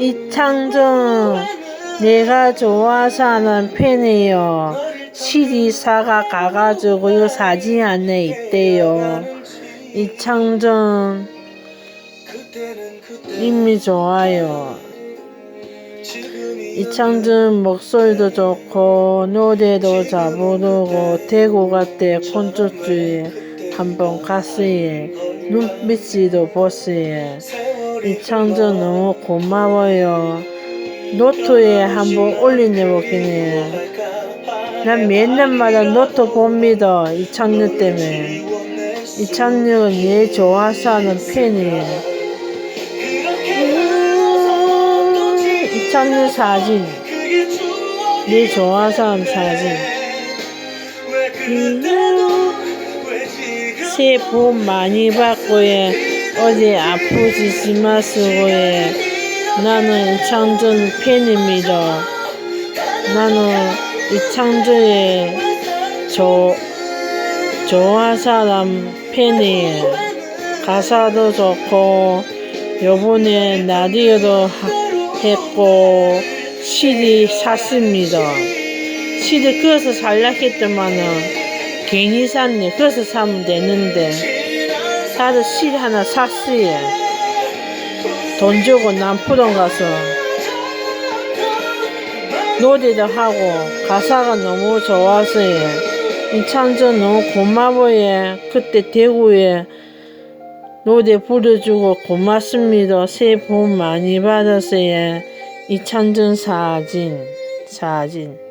이창정 내가 좋아서 하는 팬이에요. 시리사가 가가지고 이 사진 안에 있대요. 이창정 이미 좋아요. 이창준 목소리도 좋고 노래도 잘 부르고 대구 갈때 콘서트에 한번 갔어요. 눈빛이도 보세요. 이창준 너무 고마워요. 노트에 한번 올려내보기네. 난 맨날마다 노트 봅니다. 이창준 때문에. 이창준은 얘 좋아서 하는 팬이에요. 이창준 사진. 내 좋아서 한 사진. 새해 복 많이 받고 예. 어디 아프지 마시고 예. 나는 이창준 팬입니다. 나는 이창준의 조, 좋아 사람 팬이에요. 가사도 좋고 요번에 라디오도 하- 했고 CD 샀습니다. CD 그래서 살락했더만은 괜히 샀네. 그래서 사면 되는데 사도 CD 하나 샀어요. 돈 주고 남포동 가서 노래도 하고 가사가 너무 좋았어요. 이창전 너무 고마워요. 그때 대구에 노래 불러주고 고맙습니다. 새해 복 많이 받으세요. 이창전 사진, 사진.